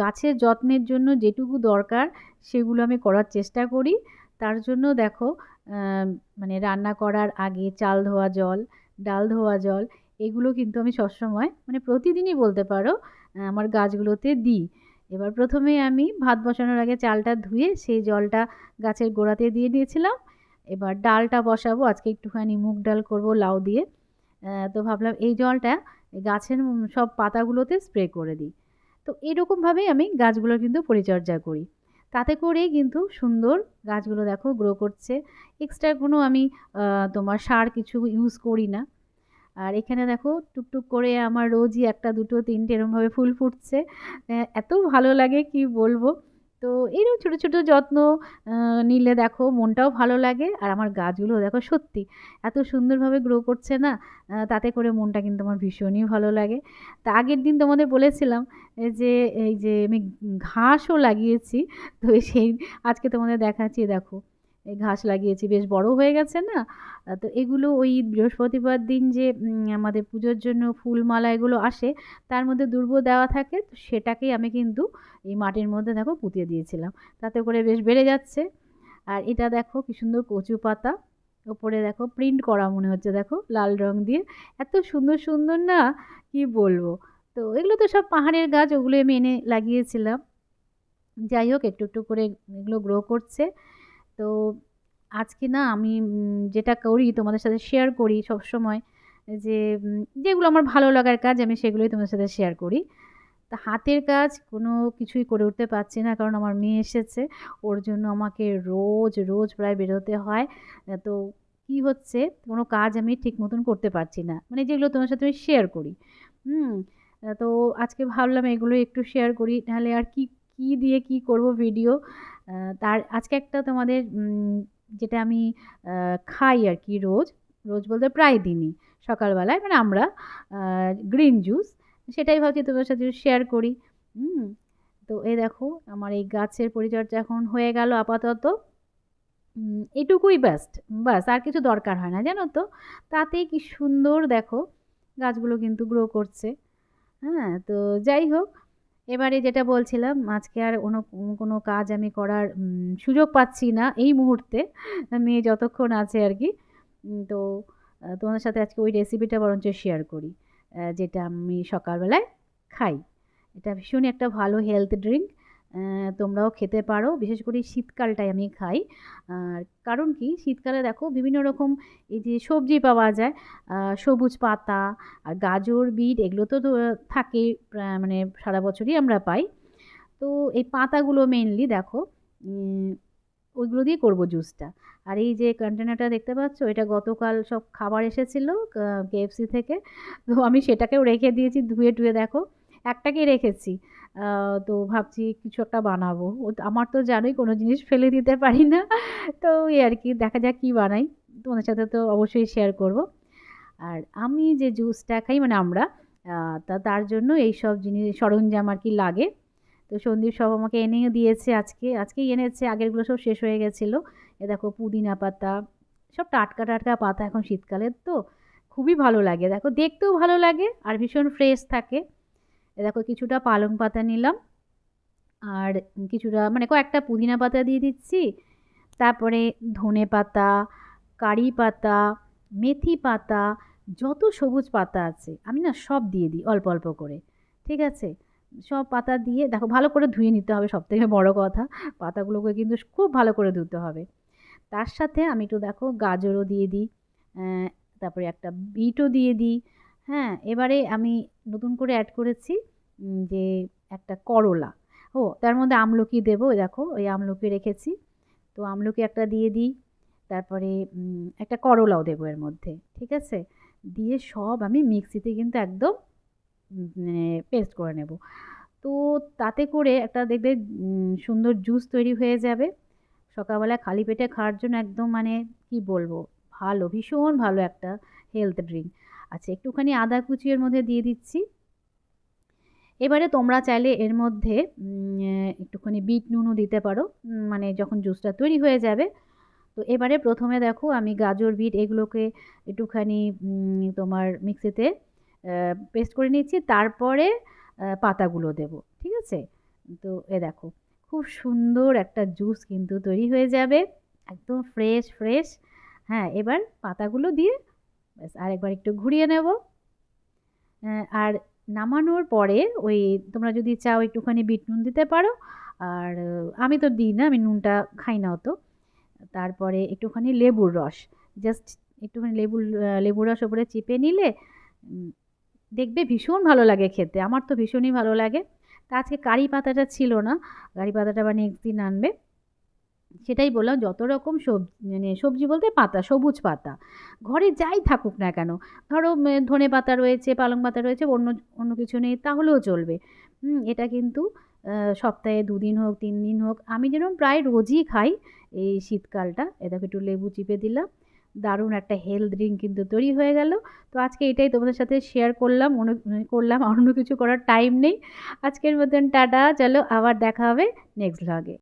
গাছের যত্নের জন্য যেটুকু দরকার সেগুলো আমি করার চেষ্টা করি। তার জন্য দেখো মানে রান্না করার আগে চাল ধোয়া জল, ডাল ধোয়া জল, এগুলো কিন্তু আমি সবসময় মানে প্রতিদিনই বলতে পারো আমার গাছগুলোতে দিই। এবার প্রথমে আমি ভাত বসানোর আগে চালটা ধুয়ে সেই জলটা গাছের গোড়াতে দিয়ে দিয়েছিলাম। এবার ডালটা বসাবো, আজকে একটুখানি মুগ ডাল করব লাউ দিয়ে। তো ভাবলাম এই জলটা গাছের সব পাতাগুলোতে স্প্রে করে দিই। তো এরকমভাবেই আমি গাছগুলোর কিন্তু পরিচর্যা করি। তাতে করেই কিন্তু সুন্দর গাছগুলো দেখো গ্রো করছে। এক্সট্রা কোনো আমি তোমার সার কিছু ইউজ করি না। আর এখানে দেখো টুকটুক করে আমার রোজই একটা, দুটো, তিনটে এরমভাবে ফুল ফুটছে। এত ভালো লাগে কি বলব? তো এইরকম ছোটো ছোটো যত্ন নিলে দেখো মনটাও ভালো লাগে আর আমার গাছগুলো দেখো সত্যি এত সুন্দরভাবে গ্রো করছে না তাতে করে মনটা কিন্তু আমার ভীষণই ভালো লাগে। তা আগের দিন তোমাদের বলেছিলাম যে, এই যে আমি ঘাসও লাগিয়েছি, তো সেই আজকে তোমাদের দেখাচ্ছি, দেখো। ঘাস লাগিয়েছি, বেশ বড় হয়ে গেছে না? তো এগুলো ওই বৃহস্পতিবার দিন যে আমাদের পুজোর জন্য ফুলমালা এগুলো আসে, তার মধ্যে দুর্ব দেওয়া থাকে, তো সেটাকেই আমি কিন্তু এই মাটির মধ্যে দেখো পুঁতিয়ে দিয়েছিলাম। তাতে করে বেশ বেড়ে যাচ্ছে। আর এটা দেখো কী সুন্দর কচু পাতা, ওপরে দেখো প্রিন্ট করা মনে হচ্ছে দেখো, লাল রং দিয়ে। এত সুন্দর সুন্দর না, কি বলব? তো এগুলো তো সব পাহাড়ের গাছ ওগুলো আমি এনে লাগিয়েছিলাম। যাই হোক, একটু একটু করে এগুলো গ্রো করছে। তো আজকে না আমি যেটা করি, তোমাদের সাথে শেয়ার করি সব সময় যে যেগুলো আমার ভালো লাগার কাজ, আমি সেগুলোই তোমাদের সাথে শেয়ার করি। তা হাতের কাজ কোনো কিছুই করে উঠতে পারছি না, কারণ আমার মেয়ে এসেছে, ওর জন্য আমাকে রোজ রোজ প্রায় বেরোতে হয়। তো কি হচ্ছে, কোনো কাজ আমি ঠিক মতন করতে পারছি না। মানে যেগুলো তোমার সাথে আমি শেয়ার করি, হুম? তো আজকে ভাবলাম এগুলো একটু শেয়ার করি, নাহলে আর কি, কী দিয়ে কি করব ভিডিও তার আজকে একটা তোমাদের যেটা আমি খাই আর কি রোজ রোজ বলতে প্রায় দিনই, সকালবেলায় মানে আমরা গ্রিন জুস সেটাই ভাবছি তোমার সাথে শেয়ার করি, হুম, তো এই দেখো, আমার এই গাছের পরিচর্যা এখন হয়ে গেল আপাতত এটুকুই বেস্ট বাস আর কিছু দরকার হয় না, জানো তো? তাতেই কি সুন্দর দেখো, গাছগুলো কিন্তু গ্রো করছে হ্যাঁ তো যাই হোক এবারে যেটা বলছিলাম, আজকে আর কোনো কোনো কাজ আমি করার সুযোগ পাচ্ছি না এই মুহূর্তে। মেয়ে যতক্ষণ আছে আর কি। তো তোমাদের সাথে আজকে ওই রেসিপিটা বরঞ্চ শেয়ার করি যেটা আমি সকালবেলায় খাই। এটা ভীষণই একটা ভালো হেলথ ড্রিঙ্ক তোমরাও খেতে পারো। বিশেষ করে শীতকালটাই আমি খাই। আর কারণ কি? শীতকালে দেখো বিভিন্ন রকম এই যে সবজি পাওয়া যায়। সবুজ পাতা আর গাজর, বিট এগুলো তো থাকে মানে সারা বছরই আমরা পাই। তো এই পাতাগুলো মেনলি দেখো ওইগুলো দিয়ে করব জুসটা আর এই যে কন্টেনারটা দেখতে পাচ্ছ, এটা গতকাল সব খাবার এসেছিল কেএফসি থেকে। তো আমি সেটাকেও রেখে দিয়েছি, ধুয়ে টুয়ে দেখো। একটাকেই রেখেছি। তো ভাবছি কিছু একটা বানাবো। আমার তো জানোই কোনো জিনিস ফেলে দিতে পারি না। তো এই আর কি, দেখা যাক কী বানাই। তোমাদের সাথে তো অবশ্যই শেয়ার করব। আর আমি যে জুসটা খাই মানে আমরা তা তার জন্য এই সব জিনিস, সরঞ্জাম আর কি লাগে। তো সন্দীপ সব আমাকে এনেও দিয়েছে আজকে। আজকেই এনেছে, আগেরগুলো সব শেষ হয়ে গেছিল। এ দেখো পুদিনা পাতা, সব টাটকা টাটকা পাতা এখন শীতকালের তো। খুবই ভালো লাগে। দেখো, দেখতেও ভালো লাগে আর ভীষণ ফ্রেশ থাকে। দেখো কিছুটা পালং পাতা নিলাম। আর কিছুটা মানে কয়েকটা পুদিনা পাতা দিয়ে দিচ্ছি। তারপরে ধনে পাতা, কারি পাতা, মেথি পাতা, যত সবুজ পাতা আছে, আমি না সব দিয়ে দিই অল্প অল্প করে, ঠিক আছে? সব পাতা দিয়ে, দেখো ভালো করে ধুয়ে নিতে হবে, সব থেকে বড়ো কথা, পাতাগুলোকে কিন্তু খুব ভালো করে ধুতে হবে। তার সাথে আমি একটু দেখো গাজরও দিয়ে দিই তারপরে একটা বিটও দিয়ে দিই হ্যাঁ? এবারে আমি নতুন করে অ্যাড করেছি যে একটা করলা। ও, তার মধ্যে আমলকি দেবো, দেখো, ওই আমলকি রেখেছি। তো আমলকি একটা দিয়ে দিই, তারপরে একটা করলাও দেবো এর মধ্যে, ঠিক আছে? দিয়ে সব আমি মিক্সিতে কিন্তু একদম মানে পেস্ট করে নেব। তো তাতে করে একটা দেখবে সুন্দর জুস তৈরি হয়ে যাবে। সকালবেলা খালি পেটে খাওয়ার জন্য একদম মানে কি বলব, ভালো, ভীষণ ভালো একটা হেলথ ড্রিঙ্ক। আচ্ছা একটুখানি আদা কুচি এর মধ্যে দিয়ে দিচ্ছি। এবারে তোমরা চাইলে এর মধ্যে একটুখানি বিট নুনও দিতে পারো। মানে যখন জুসটা তৈরি হয়ে যাবে। তো এবারে প্রথমে দেখো, আমি গাজর, বিট এগুলোকে একটুখানি তোমার মিক্সিতে পেস্ট করে নিচ্ছি। তারপরে পাতাগুলো দেব, ঠিক আছে? তো এ দেখো, খুব সুন্দর একটা জুস কিন্তু তৈরি হয়ে যাবে। একদম ফ্রেশ ফ্রেশ। হ্যাঁ এবার পাতাগুলো দিয়ে, ব্যাস, আরেকবার একটু ঘুরিয়ে নেব। আর নামানোর পরে ওই তোমরা যদি চাও একটুখানি বিট নুন দিতে পারো। আর আমি তো দিই না, আমি নুনটা খাই না অত। তারপরে একটুখানি লেবুর রস। জাস্ট একটুখানি লেবুর লেবুর রস ওপরে চিপে নিলে দেখবে ভীষণ ভালো লাগে খেতে। আমার তো ভীষণই ভালো লাগে। তা আজকে কারি পাতাটা ছিল না। কারি পাতাটা আবার নেক্সট দিন আনবে। সেটাই বললাম, যত রকম সবজি মানে সবজি বলতে পাতা, সবুজ পাতা। ঘরে যাই থাকুক না কেন, ধরো ধনে পাতা রয়েছে, পালং পাতা রয়েছে, অন্য অন্য কিছু নেই, তাহলেও চলবে। এটা কিন্তু সপ্তাহে দুদিন হোক তিন দিন হোক, আমি যেরকম প্রায় রোজই খাই এই শীতকালটা এটাকে একটু লেবু চিপে দিলাম, দারুণ একটা হেলথ ড্রিঙ্ক কিন্তু তৈরি হয়ে গেল। তো আজকে এটাই তোমাদের সাথে শেয়ার করলাম করলাম অন্য কিছু করার টাইম নেই। আজকের মতন টাটা, চলো আবার দেখা হবে নেক্সট ভ্লগে